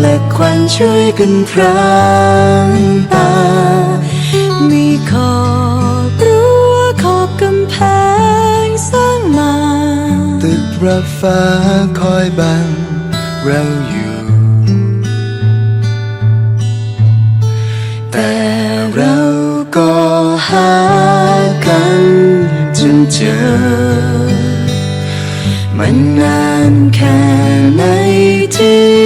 และควันช่วยกันพรางตา มีขอบรั้วขอบกำแพงสร้างมา ตึกระฟ้าคอยบังเราอยู่ แต่เราก็หากันจนเจอ มันนานแค่ไหนที่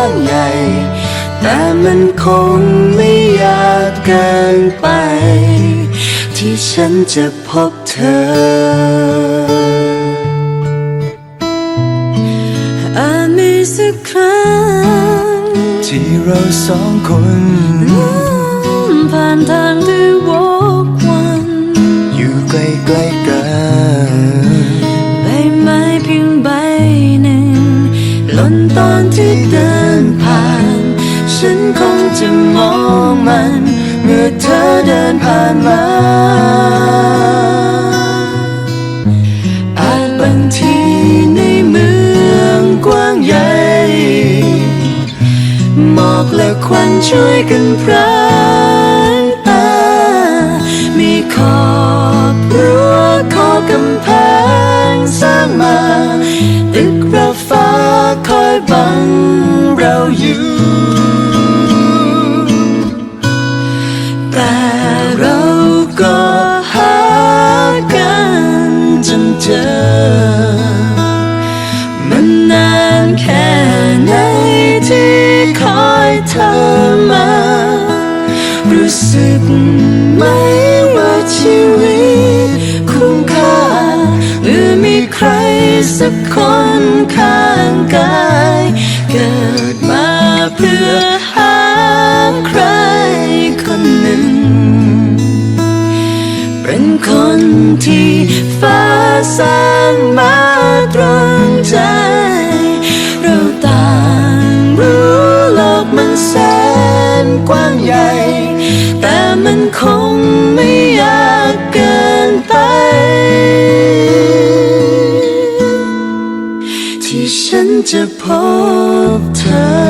างใหญ่ แต่มันคงไม่ยากเกินไป ที่ฉันจะพบเธอ อาจมีสักครั้ง ที่เราสองคน ผ่านทางที่วก จะมองมัน เมื่อเธอเดินผ่านมาอาจบางทีในเมืองกว้างใหญ่ หมอกและควันช่วยกันพรางตา มีขอบรั้วขอกำแพงสร้างมา ตึกระฟ้าคอยบังเราอยู่ สึกไหมว่าชีวิตคุ้มค่าเมื่อมีใครสักคนข้างกาย เกิดมาเพื่อหาใครคนหนึ่ง เป็นคนที่ฟ้าสร้างมาตรงใจ บเธอ